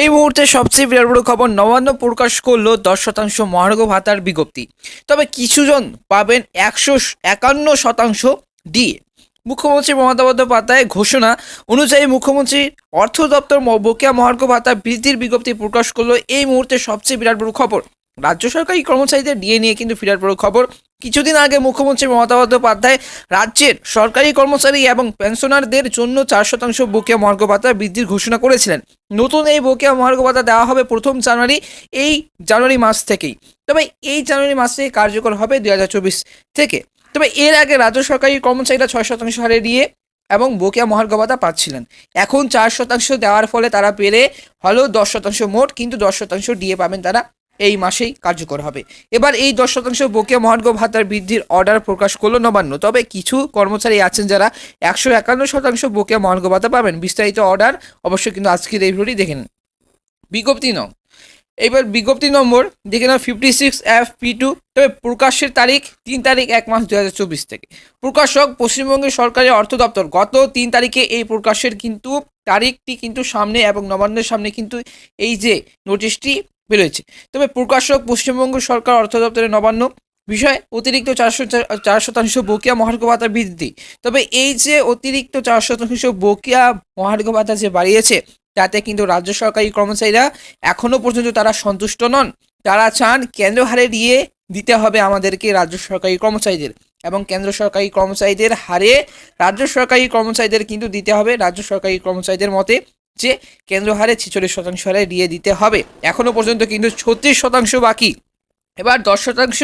এই মুহূর্তে সবচেয়ে বিরাট বড় খবর নবান্ন প্রকাশ করল দশ শতাংশ মহার্ঘ ভাতার বিজ্ঞপ্তি। তবে কিছুজন পাবেন একশো একান্ন শতাংশ দিয়ে। মুখ্যমন্ত্রী মমতা বন্দ্যোপাধ্যায় ঘোষণা অনুযায়ী মুখ্যমন্ত্রীর অর্থ দপ্তর বকেয়া মহার্ঘ ভাতা বৃদ্ধির বিজ্ঞপ্তি প্রকাশ করল। এই মুহূর্তে সবচেয়ে বিরাট বড় খবর। রাজ্য সরকারি কর্মচারীদের ডিএ নিয়ে কিন্তু বিরাট বড় খবর। কিছুদিন আগে মুখ্যমন্ত্রী মমতা বন্দ্যোপাধ্যায় রাজ্যের সরকারি কর্মচারী এবং পেনশনারদের জন্য চার শতাংশ বকেয়া মহার্ঘ ভাতা বৃদ্ধির ঘোষণা করেছিলেন। নতুন এই বকেয়া মহার্ঘ ভাতা দেওয়া হবে প্রথম জানুয়ারি, এই জানুয়ারি মাস থেকেই। তবে এই জানুয়ারি মাস থেকে কার্যকর হবে দুই হাজার চব্বিশ থেকে। তবে এর আগে রাজ্য সরকারি কর্মচারীরা ছয় শতাংশ হারে দিয়ে এবং বকেয়া মহার্ঘ ভাতা পাচ্ছিলেন। এখন চার শতাংশ দেওয়ার ফলে তারা পেরে হলেও দশ শতাংশ মোট, কিন্তু দশ শতাংশ দিয়ে পাবেন তারা এই মাসেই কার্যকর হবে। এবার এই দশ শতাংশ বকেয়া মহার্ঘ ভাতার বৃদ্ধির অর্ডার প্রকাশ করল নবান্ন। তবে কিছু কর্মচারী আছেন যারা একশো একান্ন শতাংশ বকেয়া মহার্ঘ ভাতা পাবেন। বিস্তারিত অর্ডার অবশ্যই কিন্তু আজকের এই ভিডিওটি দেখে নিন। বিজ্ঞপ্তি নং এবার বিজ্ঞপ্তি নম্বর দেখে নাও fifty six F P two তবে প্রকাশের তারিখ তিন তারিখ এক মাস দু হাজার চব্বিশ থেকে। প্রকাশক, পশ্চিমবঙ্গের সরকারি অর্থ দপ্তর গত তিন তারিখে এই প্রকাশের কিন্তু তারিখটি কিন্তু সামনে এবং নবান্নের সামনে কিন্তু এই যে নোটিশটি বেরোয়েছে। তবে প্রকাশক, পশ্চিমবঙ্গ সরকার, অর্থ দপ্তরের নবান্ন বিষয় অতিরিক্ত চারশো চার শতাংশ বকেয়া মহার্ঘ ভাতা বৃদ্ধি তবে এই যে অতিরিক্ত চার শতাংশ বকেয়া মহার্ঘ ভাতা যে বাড়িয়েছে, তাতে কিন্তু রাজ্য সরকারি কর্মচারীরা এখনও পর্যন্ত তারা সন্তুষ্ট নন। তারা চান কেন্দ্র হারে দিয়ে দিতে হবে আমাদেরকে রাজ্য সরকারি কর্মচারীদের এবং কেন্দ্র সরকারি কর্মচারীদের হারে রাজ্য সরকারি কর্মচারীদের কিন্তু দিতে হবে। রাজ্য সরকারি কর্মচারীদের মতে যে কেন্দ্র হারে ছেচল্লিশ শতাংশ হারে দিয়ে দিতে হবে। এখনও পর্যন্ত কিন্তু ছত্রিশ শতাংশ বাকি। এবার দশ শতাংশ,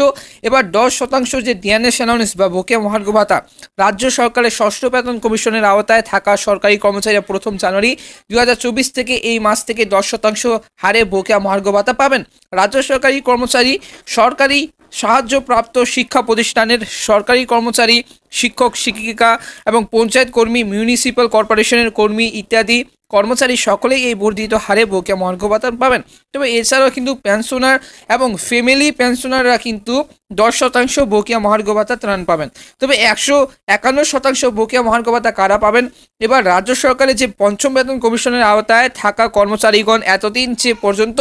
এবার দশ শতাংশ যে ডিএনএস অ্যানাউন্স বা বকেয়া মহার্ঘ ভাতা, রাজ্য সরকারের ষষ্ঠ বেতন কমিশনের আওতায় থাকা সরকারি কর্মচারীরা প্রথম জানুয়ারি দু হাজার চব্বিশ থেকে এই মাস থেকে দশ শতাংশ হারে বকেয়া মহার্ঘ ভাতা পাবেন। রাজ্য সরকারি কর্মচারী, সরকারি সাহায্যপ্রাপ্ত শিক্ষা প্রতিষ্ঠানের সরকারি কর্মচারী, শিক্ষক, শিক্ষিকা এবং পঞ্চায়েত কর্মী, মিউনিসিপ্যাল কর্পোরেশনের কর্মী ইত্যাদি কর্মচারী সকলেই এই বর্ধিত হারে বকেয়া মহার্ঘ ভাতা পাবেন। তবে এছাড়াও কিন্তু পেনশনার এবং ফ্যামিলি পেনশনাররা কিন্তু দশ শতাংশ বকেয়া মহার্ঘ ভাতা ত্রাণ পাবেন। তবে একশো একান্ন শতাংশ বকেয়া মহার্ঘ ভাতা কারা পাবেন? এবার রাজ্য সরকারের যে পঞ্চম বেতন কমিশনের আওতায় থাকা কর্মচারীগণ এতদিন যে পর্যন্ত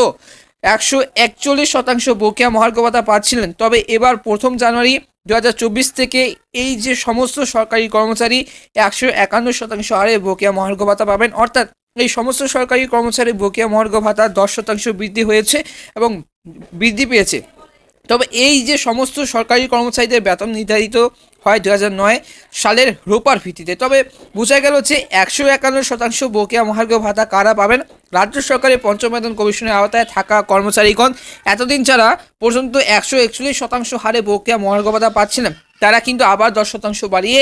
একশো একচল্লিশ শতাংশ বকেয়া মহার্ঘ ভাতা পাচ্ছিলেন, তবে এবার প্রথম জানুয়ারি দু হাজার চব্বিশ থেকে এই যে সমস্ত সরকারি কর্মচারী একশো একান্ন শতাংশ হারে বকেয়া মহার্ঘ ভাতা পাবেন, অর্থাৎ এই সমস্ত সরকারি কর্মচারী বকেয়া মহার্ঘ ভাতা দশ শতাংশ বৃদ্ধি হয়েছে এবং বৃদ্ধি পেয়েছে। তবে এই যে সমস্ত সরকারি কর্মচারীদের বেতন নির্ধারিত হয় দু সালের রোপার ভিত্তিতে, তবে বোঝা গেল যে একশো একান্ন শতাংশ বকেয়া মহার্ঘ ভাতা কারা পাবেন? রাজ্য সরকারের পঞ্চম বেতন কমিশনের আওতায় থাকা কর্মচারীগণ এতদিন যারা পর্যন্ত একশো একচল্লিশ শতাংশ হারে বকেয়া মহার্ঘ ভাতা পাচ্ছিলেন তারা কিন্তু আবার দশ শতাংশ বাড়িয়ে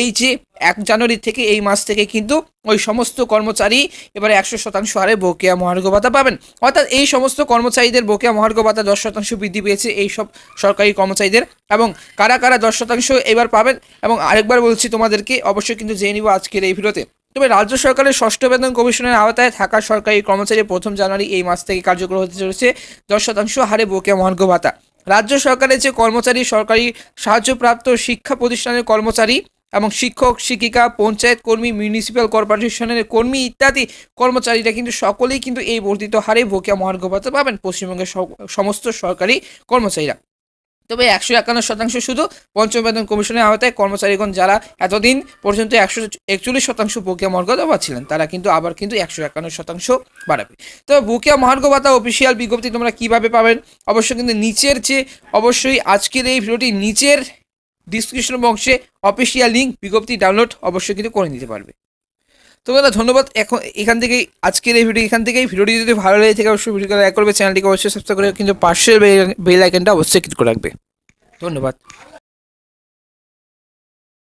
এই যে এক জানুয়ারি থেকে এই মাস থেকে কিন্তু ওই সমস্ত কর্মচারী এবারে একশো শতাংশ হারে বকেয়া মহার্ঘ ভাতা পাবেন। অর্থাৎ এই সমস্ত কর্মচারীদের বকেয়া মহার্ঘ ভাতা দশ শতাংশ বৃদ্ধি পেয়েছে এই সব সরকারি কর্মচারীদের। এবং কারা কারা দশ শতাংশ এবার পাবেন? এবং আরেকবার বলছি তোমাদেরকে, অবশ্যই কিন্তু জেনে নিব আজকের এই ভিডিওতে। তবে রাজ্য সরকারের ষষ্ঠ বেতন কমিশনের আওতায় থাকা সরকারি কর্মচারী প্রথম জানুয়ারি এই মাস থেকে কার্যকর হতে চলেছে দশ শতাংশ হারে বকেয়া মহার্ঘ ভাতা। রাজ্য সরকারের যে কর্মচারী, সরকারি সাহায্যপ্রাপ্ত শিক্ষা প্রতিষ্ঠানের কর্মচারী এবং শিক্ষক, শিক্ষিকা, পঞ্চায়েত কর্মী মিউনিসিপ্যাল কর্পোরেশনের কর্মী ইত্যাদি কর্মচারীরা কিন্তু সকলেই কিন্তু এই বর্ধিত হারে ভোকিয়া মহার্ঘ পাবেন। পশ্চিমবঙ্গের সমস্ত সরকারি কর্মচারীরা। তবে একশো একান্ন শতাংশ শুধু পঞ্চম বেতন কমিশনের আওতায় কর্মচারীগণ যারা এতদিন পর্যন্ত একশো একচল্লিশ শতাংশ বকেয়া মহার্ঘ পাচ্ছিলেন, তারা কিন্তু আবার কিন্তু একশো একান্ন শতাংশ বাড়াবে। তবে বকেয়া মহার্ঘ ভাতা অফিসিয়াল বিজ্ঞপ্তি তোমরা কীভাবে পাবেন? অবশ্যই কিন্তু নিচের যে অবশ্যই আজকের এই ভিডিওটি নিচের ডিসক্রিপশন বক্সে অফিসিয়াল লিঙ্ক বিজ্ঞপ্তি ডাউনলোড অবশ্যই কিন্তু করে নিতে পারবে। তো দাদা, ধন্যবাদ। এখন এখান থেকেই, আজকের এই ভিডিও এখান থেকেই। ভিডিওটি যদি ভালো লেগে থাকে, অবশ্যই ভিডিও লাইক করবে, চ্যানেলটিকে অবশ্যই সাবস্ক্রাইব করে, কিন্তু পার্শ্বের বেল আইকনটা অবশ্যই ক্লিক করে রাখবে। ধন্যবাদ।